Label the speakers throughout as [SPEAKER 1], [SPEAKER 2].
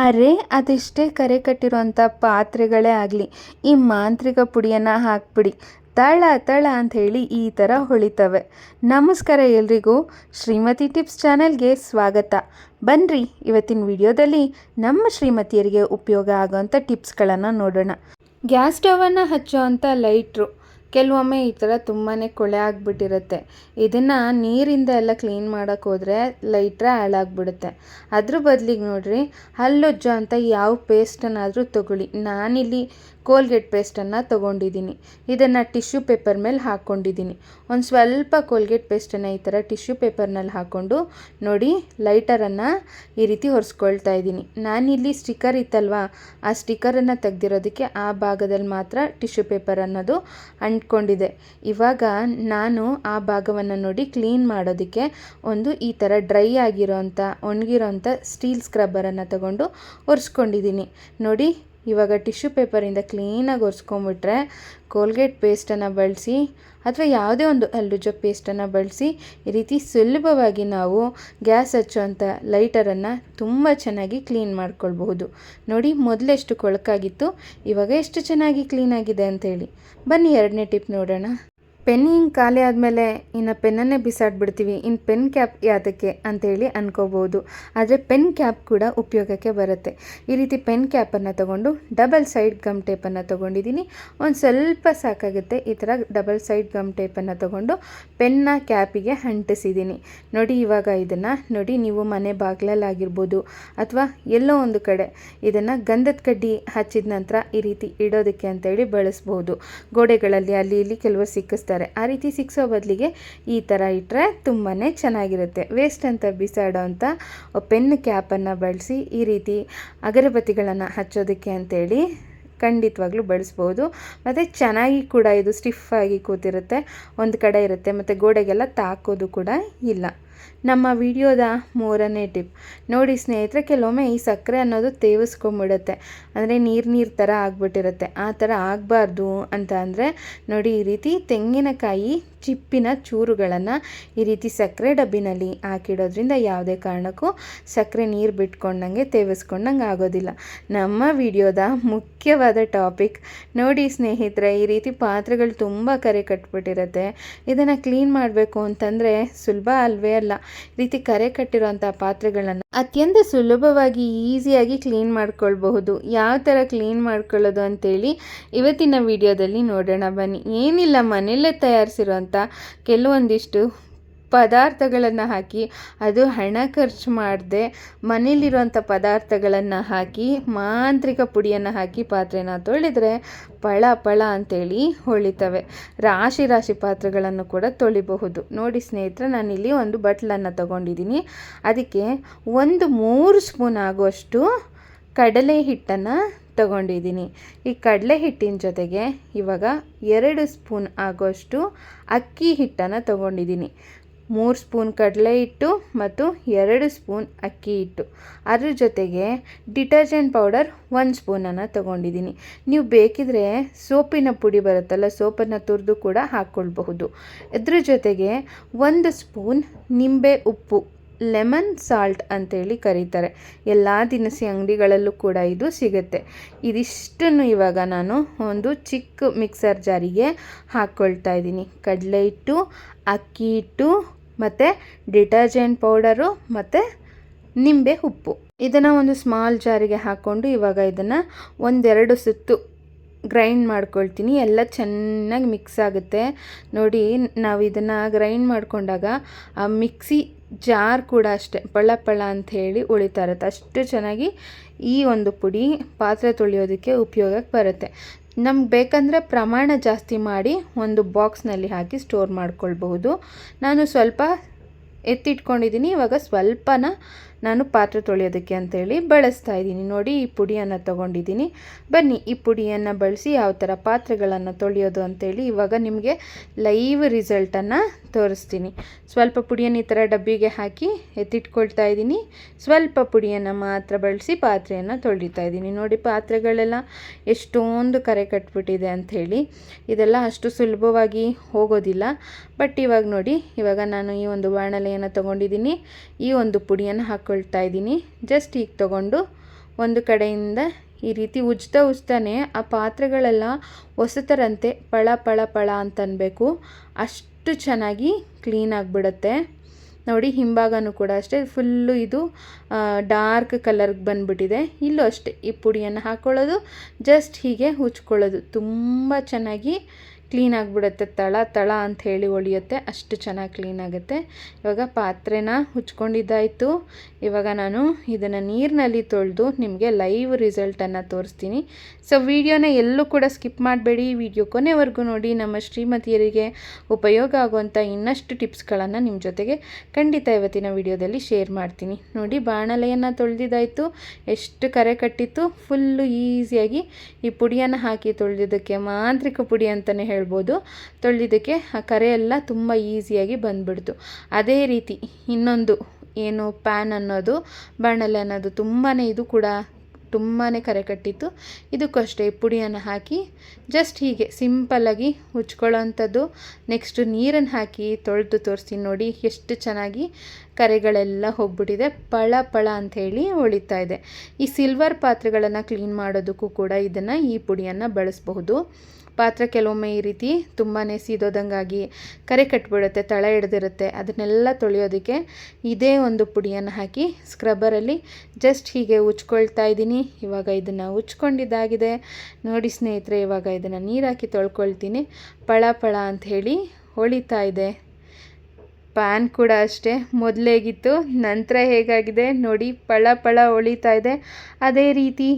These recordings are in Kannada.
[SPEAKER 1] ಅರೆ, ಅದೆಷ್ಟೇ ಕರೆ ಕಟ್ಟಿರುವಂಥ ಪಾತ್ರೆಗಳೇ ಆಗಲಿ, ಈ ಮಾಂತ್ರಿಕ ಪುಡಿಯನ್ನು ಹಾಕ್ಬಿಡಿ. ತಳ ತಳ ಅಂತ ಹೇಳಿ ಈ ಥರ ಹೊಳಿತವೆ. ನಮಸ್ಕಾರ ಎಲ್ರಿಗೂ. ಶ್ರೀಮತಿ ಟಿಪ್ಸ್ ಚಾನಲ್ಗೆ ಸ್ವಾಗತ. ಬನ್ನಿರಿ ಇವತ್ತಿನ ವಿಡಿಯೋದಲ್ಲಿ ನಮ್ಮ ಶ್ರೀಮತಿಯರಿಗೆ ಉಪಯೋಗ ಆಗೋವಂಥ ಟಿಪ್ಸ್ಗಳನ್ನು ನೋಡೋಣ. ಗ್ಯಾಸ್ ಸ್ಟವನ್ನು ಹಚ್ಚೋವಂಥ ಲೈಟ್ರು. ಕೆಲವೊಮ್ಮೆ ಈ ಥರ ತುಂಬಾ ಕೊಳೆ ಆಗಿಬಿಟ್ಟಿರುತ್ತೆ. ಇದನ್ನು ನೀರಿಂದ ಎಲ್ಲ ಕ್ಲೀನ್ ಮಾಡೋಕ್ಕೆ ಹೋದರೆ ಲೈಟ್ರೆ ಹಾಳಾಗ್ಬಿಡುತ್ತೆ ಅದ್ರ ಬದಲಿಗೆ ನೋಡಿರಿ ಹಲ್ಲುಜ್ಜು ಅಂತ ಯಾವ ಪೇಸ್ಟನ್ನಾದರೂ ತಗೊಳ್ಳಿ. ನಾನಿಲ್ಲಿ ಕೋಲ್ಗೇಟ್ ಪೇಸ್ಟನ್ನು ತೊಗೊಂಡಿದ್ದೀನಿ. ಇದನ್ನು ಟಿಶ್ಯೂ ಪೇಪರ್ ಮೇಲೆ ಹಾಕ್ಕೊಂಡಿದ್ದೀನಿ ಒಂದು ಸ್ವಲ್ಪ ಕೋಲ್ಗೇಟ್ ಪೇಸ್ಟನ್ನು ಈ ಥರ ಟಿಶ್ಯೂ ಪೇಪರ್ನಲ್ಲಿ ಹಾಕ್ಕೊಂಡು ನೋಡಿ ಲೈಟರನ್ನು ಈ ರೀತಿ ಹೊರಿಸ್ಕೊಳ್ತಾ ಇದ್ದೀನಿ. ನಾನಿಲ್ಲಿ ಸ್ಟಿಕ್ಕರ್ ಇತ್ತಲ್ವಾ, ಆ ಸ್ಟಿಕ್ಕರನ್ನು ತೆಗೆದಿರೋದಕ್ಕೆ ಆ ಭಾಗದಲ್ಲಿ ಮಾತ್ರ ಟಿಶ್ಯೂ ಪೇಪರ್ ಅನ್ನೋದು ಅಂಟ್ಕೊಂಡಿದೆ ಇವಾಗ ನಾನು ಆ ಭಾಗವನ್ನು ನೋಡಿ ಕ್ಲೀನ್ ಮಾಡೋದಕ್ಕೆ ಒಂದು ಈ ಥರ ಡ್ರೈ ಆಗಿರೋಂಥ, ಒಣಗಿರೋಂಥ ಸ್ಟೀಲ್ ಸ್ಕ್ರಬ್ಬರನ್ನು ತಗೊಂಡು ಒರೆಸ್ಕೊಂಡಿದ್ದೀನಿ ನೋಡಿ ಇವಾಗ ಟಿಶ್ಯೂ ಪೇಪರಿಂದ ಕ್ಲೀನಾಗಿ ಒರೆಸ್ಕೊಂಬಿಟ್ರೆ ಕೋಲ್ಗೇಟ್ ಪೇಸ್ಟನ್ನು ಬಳಸಿ ಅಥವಾ ಯಾವುದೇ ಒಂದು ಹಲ್ಲುಜ್ಜೋ ಪೇಸ್ಟನ್ನು ಬಳಸಿ ಈ ರೀತಿ ಸುಲಭವಾಗಿ ನಾವು ಗ್ಯಾಸ್ ಹಚ್ಚುವಂಥ ಲೈಟರನ್ನು ತುಂಬ ಚೆನ್ನಾಗಿ ಕ್ಲೀನ್ ಮಾಡ್ಕೊಳ್ಬಹುದು. ನೋಡಿ, ಮೊದಲೆಷ್ಟು ಕೊಳಕಾಗಿತ್ತು, ಇವಾಗ ಎಷ್ಟು ಚೆನ್ನಾಗಿ ಕ್ಲೀನಾಗಿದೆ ಅಂಥೇಳಿ ಬನ್ನಿ, ಎರಡನೇ ಟಿಪ್ ನೋಡೋಣ. ಪೆನ್ ಹಿಂಗೆ ಖಾಲಿ ಆದಮೇಲೆ ಇನ್ನು ಪೆನ್ನನ್ನೇ ಬಿಸಾಡ್ಬಿಡ್ತೀವಿ. ಇನ್ನು ಪೆನ್ ಕ್ಯಾಪ್ ಯಾತಕ್ಕೆ ಅಂತೇಳಿ ಅಂದ್ಕೋಬೋದು ಆದರೆ ಪೆನ್ ಕ್ಯಾಪ್ ಕೂಡ ಉಪಯೋಗಕ್ಕೆ ಬರುತ್ತೆ. ಈ ರೀತಿ ಪೆನ್ ಕ್ಯಾಪನ್ನು ತಗೊಂಡು ಡಬಲ್ ಸೈಡ್ ಗಮ್ ಟೇಪನ್ನು ತೊಗೊಂಡಿದ್ದೀನಿ ಒಂದು ಸ್ವಲ್ಪ ಸಾಕಾಗುತ್ತೆ ಈ ಥರ ಡಬಲ್ ಸೈಡ್ ಗಮ್ ಟೇಪನ್ನು ತೊಗೊಂಡು ಪೆನ್ನ ಕ್ಯಾಪಿಗೆ ಅಂಟಿಸಿದ್ದೀನಿ ನೋಡಿ ಇವಾಗ ಇದನ್ನು ನೋಡಿ ನೀವು ಮನೆ ಬಾಗಿಲಲ್ಲಾಗಿರ್ಬೋದು ಅಥವಾ ಎಲ್ಲೋ ಒಂದು ಕಡೆ ಇದನ್ನು ಗಂಧದ ಕಡ್ಡಿ ಹಚ್ಚಿದ ನಂತರ ಈ ರೀತಿ ಇಡೋದಕ್ಕೆ ಅಂತೇಳಿ ಬಳಸ್ಬೋದು. ಗೋಡೆಗಳಲ್ಲಿ ಅಲ್ಲಿ ಇಲ್ಲಿ ಕೆಲವರು ಸಿಕ್ಕಿಸ್ತಾರೆ. ಆ ರೀತಿ ಸಿಕ್ಸೋ ಬದಲಿಗೆ ಈ ಥರ ಇಟ್ಟರೆ ತುಂಬಾ ಚೆನ್ನಾಗಿರುತ್ತೆ. ವೇಸ್ಟ್ ಅಂತ ಬಿಸಾಡೋ ಅಂತ ಪೆನ್ ಕ್ಯಾಪನ್ನು ಬಳಸಿ ಈ ರೀತಿ ಅಗರಬತ್ತಿಗಳನ್ನು ಹಚ್ಚೋದಕ್ಕೆ ಅಂತೇಳಿ ಖಂಡಿತವಾಗ್ಲೂ ಬಳಸ್ಬೋದು. ಮತ್ತು ಚೆನ್ನಾಗಿ ಕೂಡ ಇದು ಸ್ಟಿಫಾಗಿ ಕೂತಿರುತ್ತೆ. ಒಂದು ಕಡೆ ಇರುತ್ತೆ. ಮತ್ತು ಗೋಡೆಗೆಲ್ಲ ತಾಕೋದು ಕೂಡ ಇಲ್ಲ. ನಮ್ಮ ವಿಡಿಯೋದ ಮೂರನೇ ಟಿಪ್. ನೋಡಿ ಸ್ನೇಹಿತರೆ, ಕೆಲವೊಮ್ಮೆ ಈ ಸಕ್ಕರೆ ಅನ್ನೋದು ತೇವಿಸ್ಕೊಂಬಿಡುತ್ತೆ. ಅಂದರೆ ನೀರು ನೀರು ಥರ ಆಗ್ಬಿಟ್ಟಿರುತ್ತೆ. ಆ ಥರ ಆಗಬಾರ್ದು ಅಂತ ಅಂದರೆ ನೋಡಿ ಈ ರೀತಿ ತೆಂಗಿನಕಾಯಿ ಚಿಪ್ಪಿನ ಚೂರುಗಳನ್ನು ಈ ರೀತಿ ಸಕ್ಕರೆ ಡಬ್ಬಿನಲ್ಲಿ ಹಾಕಿಡೋದ್ರಿಂದ ಯಾವುದೇ ಕಾರಣಕ್ಕೂ ಸಕ್ಕರೆ ನೀರು ಬಿಟ್ಕೊಂಡಂಗೆ ತೇವಿಸ್ಕೊಂಡಂಗೆ ಆಗೋದಿಲ್ಲ. ನಮ್ಮ ವಿಡಿಯೋದ ಮುಖ್ಯವಾದ ಟಾಪಿಕ್. ನೋಡಿ ಸ್ನೇಹಿತರೆ, ಈ ರೀತಿ ಪಾತ್ರೆಗಳು ತುಂಬ ಕರೆ ಕಟ್ಬಿಟ್ಟಿರುತ್ತೆ. ಇದನ್ನು ಕ್ಲೀನ್ ಮಾಡಬೇಕು ಅಂತಂದರೆ ಸುಲಭ ಅಲ್ವೇ ಅಲ್ಲ. ಈ ರೀತಿ ಕರೆ ಕಟ್ಟಿರೋಂಥ ಪಾತ್ರೆಗಳನ್ನು ಅತ್ಯಂತ ಸುಲಭವಾಗಿ ಈಸಿಯಾಗಿ ಕ್ಲೀನ್ ಮಾಡ್ಕೊಳ್ಬಹುದು. ಯಾವ ಥರ ಕ್ಲೀನ್ ಮಾಡ್ಕೊಳ್ಳೋದು ಅಂತೇಳಿ ಇವತ್ತಿನ ವಿಡಿಯೋದಲ್ಲಿ ನೋಡೋಣ ಬನ್ನಿ. ಏನಿಲ್ಲ, ಮನೆಯಲ್ಲೇ ತಯಾರಿಸಿರೋಂಥ ಕೆಲವೊಂದಿಷ್ಟು ಪದಾರ್ಥಗಳನ್ನು ಹಾಕಿ, ಅದು ಹಣ ಖರ್ಚು ಮಾಡದೆ ಮನೇಲಿರುವಂಥ ಪದಾರ್ಥಗಳನ್ನು ಹಾಕಿ, ಮಾಂತ್ರಿಕ ಪುಡಿಯನ್ನು ಹಾಕಿ ಪಾತ್ರೆನ ತೊಳೆದರೆ ಪಳ ಪಳ ಅಂತೇಳಿ ಹೊಳಿತವೆ. ರಾಶಿ ರಾಶಿ ಪಾತ್ರೆಗಳನ್ನು ಕೂಡ ತೊಳಿಬಹುದು. ನೋಡಿ ಸ್ನೇಹಿತರೆ, ನಾನಿಲ್ಲಿ ಒಂದು ಬಟ್ಲನ್ನು ತಗೊಂಡಿದ್ದೀನಿ. ಅದಕ್ಕೆ ಒಂದು ಮೂರು ಸ್ಪೂನ್ ಆಗುವಷ್ಟು ಕಡಲೆ ಹಿಟ್ಟನ್ನು ತಗೊಂಡಿದ್ದೀನಿ. ಈ ಕಡಲೆ ಹಿಟ್ಟಿನ ಜೊತೆಗೆ ಇವಾಗ ಎರಡು ಸ್ಪೂನ್ ಆಗೋಷ್ಟು ಅಕ್ಕಿ ಹಿಟ್ಟನ್ನು ತಗೊಂಡಿದ್ದೀನಿ. ಮೂರು ಸ್ಪೂನ್ ಕಡಲೆ ಹಿಟ್ಟು ಮತ್ತು ಎರಡು ಸ್ಪೂನ್ ಅಕ್ಕಿ ಹಿಟ್ಟು. ಅದ್ರ ಜೊತೆಗೆ ಡಿಟರ್ಜೆಂಟ್ ಪೌಡರ್ ಒಂದು ಸ್ಪೂನನ್ನು ತಗೊಂಡಿದ್ದೀನಿ. ನೀವು ಬೇಕಿದ್ರೆ ಸೋಪಿನ ಪುಡಿ ಬರುತ್ತಲ್ಲ, ಸೋಪನ್ನು ತುರಿದು ಕೂಡ ಹಾಕ್ಕೊಳ್ಬಹುದು. ಇದ್ರ ಜೊತೆಗೆ ಒಂದು ಸ್ಪೂನ್ ನಿಂಬೆ ಉಪ್ಪು ಲೆಮನ್ ಸಾಲ್ಟ್ ಅಂತೇಳಿ ಕರೀತಾರೆ. ಎಲ್ಲ ದಿನಸಿ ಅಂಗಡಿಗಳಲ್ಲೂ ಕೂಡ ಇದು ಸಿಗುತ್ತೆ. ಇದಿಷ್ಟನ್ನು ಇವಾಗ ನಾನು ಒಂದು ಚಿಕ್ಕ ಮಿಕ್ಸರ್ ಜಾರಿಗೆ ಹಾಕ್ಕೊಳ್ತಾ ಇದ್ದೀನಿ. ಕಡಲೆ ಹಿಟ್ಟು, ಅಕ್ಕಿ ಹಿಟ್ಟು, ಮತ್ತು ಡಿಟರ್ಜೆಂಟ್ ಪೌಡರು, ಮತ್ತು ನಿಂಬೆ ಉಪ್ಪು. ಇದನ್ನು ಒಂದು ಸ್ಮಾಲ್ ಜಾರಿಗೆ ಹಾಕ್ಕೊಂಡು ಇವಾಗ ಇದನ್ನು ಒಂದೆರಡು ಸುತ್ತು ಗ್ರೈಂಡ್ ಮಾಡ್ಕೊಳ್ತೀನಿ. ಎಲ್ಲ ಚೆನ್ನಾಗಿ ಮಿಕ್ಸ್ ಆಗುತ್ತೆ. ನೋಡಿ, ನಾವು ಇದನ್ನು ಗ್ರೈಂಡ್ ಮಾಡಿಕೊಂಡಾಗ ಆ ಮಿಕ್ಸಿ ಜಾರ್ ಕೂಡ ಅಷ್ಟೇ ಪಳ್ಳ ಪಳ್ಳ ಅಂತ ಹೇಳಿ ಉಳಿತಾ ಇರುತ್ತೆ ಅಷ್ಟು ಚೆನ್ನಾಗಿ ಈ ಒಂದು ಪುಡಿ ಪಾತ್ರೆ ತೊಳೆಯೋದಕ್ಕೆ ಉಪಯೋಗಕ್ಕೆ ಬರುತ್ತೆ. ನಮ್ಗೆ ಬೇಕಂದರೆ ಪ್ರಮಾಣ ಜಾಸ್ತಿ ಮಾಡಿ ಒಂದು ಬಾಕ್ಸ್ನಲ್ಲಿ ಹಾಕಿ ಸ್ಟೋರ್ ಮಾಡ್ಕೊಳ್ಬಹುದು. ನಾನು ಸ್ವಲ್ಪ ಎತ್ತಿಟ್ಕೊಂಡಿದ್ದೀನಿ, ಇವಾಗ ಸ್ವಲ್ಪನ ನಾನು ಪಾತ್ರೆ ತೊಳೆಯೋದಕ್ಕೆ ಅಂತೇಳಿ ಬಳಸ್ತಾ ಇದ್ದೀನಿ. ನೋಡಿ, ಈ ಪುಡಿಯನ್ನು ತೊಗೊಂಡಿದ್ದೀನಿ. ಬನ್ನಿ, ಈ ಪುಡಿಯನ್ನು ಬಳಸಿ ಯಾವ ಥರ ಪಾತ್ರೆಗಳನ್ನು ತೊಳೆಯೋದು ಅಂತೇಳಿ ಇವಾಗ ನಿಮಗೆ ಲೈವ್ ರಿಸಲ್ಟನ್ನು ತೋರಿಸ್ತೀನಿ. ಸ್ವಲ್ಪ ಪುಡಿಯನ್ನು ಈ ಥರ ಡಬ್ಬಿಗೆ ಹಾಕಿ ಎತ್ತಿಟ್ಕೊಳ್ತಾ ಇದ್ದೀನಿ. ಸ್ವಲ್ಪ ಪುಡಿಯನ್ನು ಮಾತ್ರ ಬಳಸಿ ಪಾತ್ರೆಯನ್ನು ತೊಳಿತಾ ಇದ್ದೀನಿ. ನೋಡಿ, ಪಾತ್ರೆಗಳೆಲ್ಲ ಎಷ್ಟೊಂದು ಕರೆ ಕಟ್ಬಿಟ್ಟಿದೆ ಅಂಥೇಳಿ. ಇದೆಲ್ಲ ಅಷ್ಟು ಸುಲಭವಾಗಿ ಹೋಗೋದಿಲ್ಲ. ಬಟ್ ಇವಾಗ ನೋಡಿ, ಇವಾಗ ನಾನು ಈ ಒಂದು ಬಾಣಲೆಯನ್ನು ತೊಗೊಂಡಿದ್ದೀನಿ. ಈ ಒಂದು ಪುಡಿಯನ್ನು ಹಾಕ್ಕೊಳ್ತಾ ಇದ್ದೀನಿ. ಜಸ್ಟ್ ಈಗ ತಗೊಂಡು ಒಂದು ಕಡೆಯಿಂದ ಈ ರೀತಿ ಉಜ್ತಾ ಉಜ್ತಾನೆ ಆ ಪಾತ್ರೆಗಳೆಲ್ಲ ಹೊಸತರಂತೆ ಪಳ ಪಳ ಪಳ ಅಂತನ್ಬೇಕು. ಅಷ್ಟು ಚೆನ್ನಾಗಿ ಕ್ಲೀನ್ ಆಗಿಬಿಡುತ್ತೆ. ನೋಡಿ, ಹಿಂಭಾಗನೂ ಕೂಡ ಅಷ್ಟೇ. ಫುಲ್ಲು ಇದು ಡಾರ್ಕ್ ಕಲರ್ಗೆ ಬಂದುಬಿಟ್ಟಿದೆ. ಇಲ್ಲೂ ಅಷ್ಟೇ ಈ ಪುಡಿಯನ್ನು ಹಾಕ್ಕೊಳ್ಳೋದು ಜಸ್ಟ್ ಹೀಗೆ ಉಜ್ಕೊಳ್ಳೋದು. ತುಂಬ ಚೆನ್ನಾಗಿ ಕ್ಲೀನ್ ಆಗಿಬಿಡುತ್ತೆ, ತಳ ತಳ ಅಂತ ಹೇಳಿ ಒಳಿಯುತ್ತೆ. ಅಷ್ಟು ಚೆನ್ನಾಗಿ ಕ್ಲೀನ್ ಆಗುತ್ತೆ. ಇವಾಗ ಪಾತ್ರೆನ ಹುಚ್ಕೊಂಡಿದ್ದಾಯಿತು. ಇವಾಗ ನಾನು ಇದನ್ನು ನೀರಿನಲ್ಲಿ ತೊಳೆದು ನಿಮಗೆ ಲೈವ್ ರಿಸಲ್ಟನ್ನು ತೋರಿಸ್ತೀನಿ. ಸೊ ವಿಡಿಯೋನ ಎಲ್ಲೂ ಕೂಡ ಸ್ಕಿಪ್ ಮಾಡಬೇಡಿ. ವಿಡಿಯೋ ಕೊನೆವರೆಗೂ ನೋಡಿ. ನಮ್ಮ ಶ್ರೀಮತಿಯರಿಗೆ ಉಪಯೋಗ ಆಗುವಂಥ ಇನ್ನಷ್ಟು ಟಿಪ್ಸ್ಗಳನ್ನು ನಿಮ್ಮ ಜೊತೆಗೆ ಖಂಡಿತ ಇವತ್ತಿನ ವಿಡಿಯೋದಲ್ಲಿ ಶೇರ್ ಮಾಡ್ತೀನಿ. ನೋಡಿ, ಬಾಣಲೆಯನ್ನು ತೊಳೆದಿದ್ದಾಯಿತು. ಎಷ್ಟು ಕರೆ ಕಟ್ಟಿತ್ತು. ಫುಲ್ಲು ಈಸಿಯಾಗಿ ಈ ಪುಡಿಯನ್ನು ಹಾಕಿ ತೊಳೆದಿದ್ದಕ್ಕೆ ಮಾಂತ್ರಿಕ ಪುಡಿ ಅಂತಲೇ ಹೇಳ್ಬೋದು. ತೊಳೆದಿದ್ದಕ್ಕೆ ಆ ಕರೆ ಎಲ್ಲ ತುಂಬ ಈಸಿಯಾಗಿ ಬಂದ್ಬಿಡ್ತು. ಅದೇ ರೀತಿ ಇನ್ನೊಂದು ಏನು ಪ್ಯಾನ್ ಅನ್ನೋದು, ಬಾಣಲೆ ಅನ್ನೋದು ತುಂಬಾ ಇದು ಕೂಡ ತುಂಬಾ ಕರೆ ಕಟ್ಟಿತ್ತು. ಇದಕ್ಕೂ ಅಷ್ಟೇ ಪುಡಿಯನ್ನು ಹಾಕಿ ಜಸ್ಟ್ ಹೀಗೆ ಸಿಂಪಲ್ಲಾಗಿ ಉಚ್ಕೊಳ್ಳೋವಂಥದ್ದು ನೆಕ್ಸ್ಟು ನೀರನ್ನು ಹಾಕಿ ತೊಳೆದು ತೋರಿಸ್ತೀನಿ ನೋಡಿ, ಎಷ್ಟು ಚೆನ್ನಾಗಿ ಕರೆಗಳೆಲ್ಲ ಹೋಗ್ಬಿಟ್ಟಿದೆ. ಪಳ ಪಳ ಅಂಥೇಳಿ ಉಳಿತಾ ಇದೆ. ಈ ಸಿಲ್ವರ್ ಪಾತ್ರೆಗಳನ್ನು ಕ್ಲೀನ್ ಮಾಡೋದಕ್ಕೂ ಕೂಡ ಇದನ್ನು ಈ ಪುಡಿಯನ್ನು ಬಳಸಬಹುದು. ಪಾತ್ರೆ ಕೆಲವೊಮ್ಮೆ ಈ ರೀತಿ ತುಂಬಾ ಸೀದೋದಂಗಾಗಿ ಕರೆ ಕಟ್ಬಿಡುತ್ತೆ, ತಳ ಹಿಡ್ದಿರುತ್ತೆ ಅದನ್ನೆಲ್ಲ ತೊಳೆಯೋದಕ್ಕೆ ಇದೇ ಒಂದು ಪುಡಿಯನ್ನು ಹಾಕಿ ಸ್ಕ್ರಬ್ಬರಲ್ಲಿ ಜಸ್ಟ್ ಹೀಗೆ ಉಚ್ಕೊಳ್ತಾ ಇದ್ದೀನಿ. ಇವಾಗ ಇದನ್ನು ಉಚ್ಕೊಂಡಿದ್ದಾಗಿದೆ ನೋಡಿ ಸ್ನೇಹಿತರೆ, ಇವಾಗ ಇದನ್ನು ನೀರು ಹಾಕಿ ತೊಳ್ಕೊಳ್ತೀನಿ. ಪಳ ಪಳ ಅಂಥೇಳಿ ಹೊಳಿತಾ ಇದೆ. ಪ್ಯಾನ್ ಕೂಡ ಅಷ್ಟೇ. ಮೊದಲೇಗಿತ್ತು, ನಂತರ ಹೇಗಾಗಿದೆ? ನೋಡಿ ಪಳ ಪಳ ಹೊಳಿತಾ ಇದೆ. ಅದೇ ರೀತಿ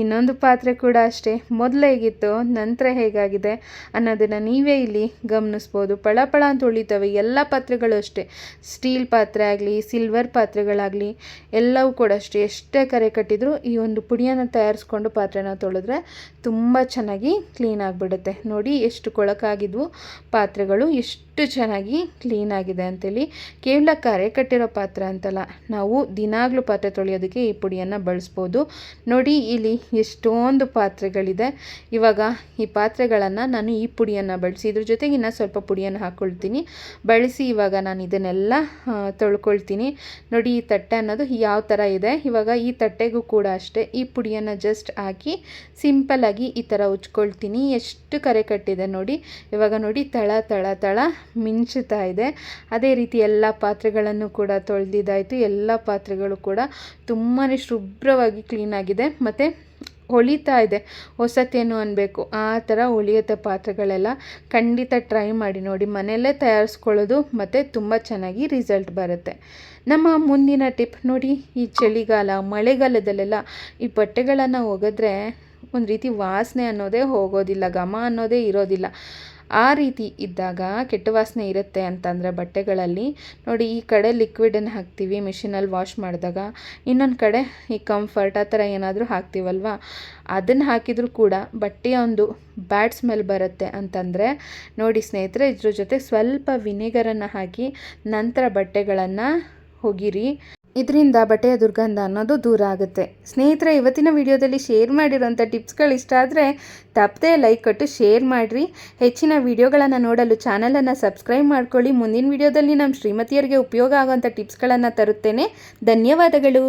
[SPEAKER 1] ಇನ್ನೊಂದು ಪಾತ್ರೆ ಕೂಡ ಅಷ್ಟೇ. ಮೊದಲು ಹೇಗಿತ್ತು, ನಂತರ ಹೇಗಾಗಿದೆ ಅನ್ನೋದನ್ನು ನೀವೇ ಇಲ್ಲಿ ಗಮನಿಸ್ಬೋದು. ಪಳ ಪಳ ಅಂತ ಉಳಿತವೆ ಎಲ್ಲ ಪಾತ್ರೆಗಳು ಅಷ್ಟೇ. ಸ್ಟೀಲ್ ಪಾತ್ರೆ ಆಗಲಿ, ಸಿಲ್ವರ್ ಪಾತ್ರೆಗಳಾಗಲಿ, ಎಲ್ಲವೂ ಕೂಡ ಅಷ್ಟೇ. ಎಷ್ಟೇ ಕರೆ ಕಟ್ಟಿದ್ರು ಈ ಒಂದು ಪುಡಿಯನ್ನು ತಯಾರಿಸ್ಕೊಂಡು ಪಾತ್ರೆನ ತೊಳೆದ್ರೆ ತುಂಬ ಚೆನ್ನಾಗಿ ಕ್ಲೀನ್ ಆಗಿಬಿಡುತ್ತೆ. ನೋಡಿ ಎಷ್ಟು ಕೊಳಕಾಗಿದ್ವು ಪಾತ್ರೆಗಳು, ಎಷ್ಟು ಚೆನ್ನಾಗಿ ಕ್ಲೀನ್ ಆಗಿದೆ ಅಂತೇಳಿ. ಕೇವಲ ಕರೆ ಕಟ್ಟಿರೋ ಪಾತ್ರೆ ಅಂತಲ್ಲ, ನಾವು ದಿನಾಗಲೂ ಪಾತ್ರೆ ತೊಳೆಯೋದಕ್ಕೆ ಈ ಪುಡಿಯನ್ನು ಬಳಸ್ಬೋದು. ನೋಡಿ ಇಲ್ಲಿ ಎಷ್ಟೊಂದು ಪಾತ್ರೆಗಳಿದೆ. ಇವಾಗ ಈ ಪಾತ್ರೆಗಳನ್ನು ನಾನು ಈ ಪುಡಿಯನ್ನು ಬಳಸಿ, ಇದ್ರ ಜೊತೆಗೆ ಇನ್ನೂ ಸ್ವಲ್ಪ ಪುಡಿಯನ್ನು ಹಾಕ್ಕೊಳ್ತೀನಿ ಬಳಸಿ ಇವಾಗ ನಾನು ಇದನ್ನೆಲ್ಲ ತೊಳ್ಕೊಳ್ತೀನಿ. ನೋಡಿ ಈ ತಟ್ಟೆ ಅನ್ನೋದು ಯಾವ ಥರ ಇದೆ. ಇವಾಗ ಈ ತಟ್ಟೆಗೂ ಕೂಡ ಅಷ್ಟೇ, ಈ ಪುಡಿಯನ್ನು ಜಸ್ಟ್ ಹಾಕಿ ಸಿಂಪಲ್ಲಾಗಿ ಈ ಥರ ಉಚ್ಕೊಳ್ತೀನಿ ಎಷ್ಟು ಕರೆ ಕಟ್ಟಿದೆ ನೋಡಿ. ಇವಾಗ ನೋಡಿ ತಳ ತಳ ತಳ ಮಿಂಚುತ್ತಾ ಇದೆ. ಅದೇ ರೀತಿ ಎಲ್ಲ ಪಾತ್ರೆಗಳನ್ನು ಕೂಡ ತೊಳೆದಿದ್ದಾಯಿತು. ಎಲ್ಲ ಪಾತ್ರೆಗಳು ಕೂಡ ತುಂಬಾ ಶುಭ್ರವಾಗಿ ಕ್ಲೀನಾಗಿದೆ ಮತ್ತು ಹೊಳಿತಾ ಇದೆ. ಹೊಸತೇನು ಅನ್ನಬೇಕು ಆ ಥರ ಹೊಳಿಯುತ್ತೆ ಪಾತ್ರೆಗಳೆಲ್ಲ ಖಂಡಿತ ಟ್ರೈ ಮಾಡಿ ನೋಡಿ. ಮನೆಯಲ್ಲೇ ತಯಾರಿಸ್ಕೊಳ್ಳೋದು ಮತ್ತು ತುಂಬ ಚೆನ್ನಾಗಿ ರಿಸಲ್ಟ್ ಬರುತ್ತೆ. ನಮ್ಮ ಮುಂದಿನ ಟಿಪ್ ನೋಡಿ, ಈ ಚಳಿಗಾಲ, ಮಳೆಗಾಲದಲ್ಲೆಲ್ಲ ಈ ಬಟ್ಟೆಗಳನ್ನು ಒಗೆದ್ರೆ ಒಂದು ರೀತಿ ವಾಸನೆ ಅನ್ನೋದೇ ಹೋಗೋದಿಲ್ಲ, ಘಮ ಅನ್ನೋದೇ ಇರೋದಿಲ್ಲ. ಆ ರೀತಿ ಇದ್ದಾಗ ಕೆಟ್ಟ ವಾಸನೆ ಇರುತ್ತೆ ಅಂತಂದರೆ ಬಟ್ಟೆಗಳಲ್ಲಿ. ನೋಡಿ, ಈ ಕಡೆ ಲಿಕ್ವಿಡನ್ನು ಹಾಕ್ತೀವಿ ಮಿಷಿನಲ್ಲಿ ವಾಶ್ ಮಾಡಿದಾಗ. ಇನ್ನೊಂದು ಕಡೆ ಈ ಕಂಫರ್ಟ್ ಆ ಥರ ಏನಾದರೂ ಹಾಕ್ತೀವಲ್ವ? ಅದನ್ನು ಹಾಕಿದರೂ ಕೂಡ ಬಟ್ಟೆಯ ಒಂದು ಬ್ಯಾಡ್ ಸ್ಮೆಲ್ ಬರುತ್ತೆ ಅಂತಂದರೆ, ನೋಡಿ ಸ್ನೇಹಿತರೆ, ಇದ್ರ ಜೊತೆ ಸ್ವಲ್ಪ ವಿನೆಗರನ್ನು ಹಾಕಿ ನಂತರ ಬಟ್ಟೆಗಳನ್ನು ಒಗಿರಿ ಇದರಿಂದ ಬಟ್ಟೆಯ ದುರ್ಗಂಧ ಅನ್ನೋದು ದೂರ ಆಗುತ್ತೆ. ಸ್ನೇಹಿತರೆ, ಇವತ್ತಿನ ವಿಡಿಯೋದಲ್ಲಿ ಶೇರ್ ಮಾಡಿರೋಂಥ ಟಿಪ್ಸ್ಗಳು ಇಷ್ಟ ಆದರೆ ತಪ್ಪದೆ ಲೈಕ್ ಕೊಟ್ಟು ಶೇರ್ ಮಾಡಿರಿ. ಹೆಚ್ಚಿನ ವಿಡಿಯೋಗಳನ್ನು ನೋಡಲು ಚಾನಲನ್ನು ಸಬ್ಸ್ಕ್ರೈಬ್ ಮಾಡ್ಕೊಳ್ಳಿ. ಮುಂದಿನ ವಿಡಿಯೋದಲ್ಲಿ ನಮ್ಮ ಶ್ರೀಮತಿಯರಿಗೆ ಉಪಯೋಗ ಆಗುವಂಥ ಟಿಪ್ಸ್ಗಳನ್ನು ತರುತ್ತೇನೆ. ಧನ್ಯವಾದಗಳು.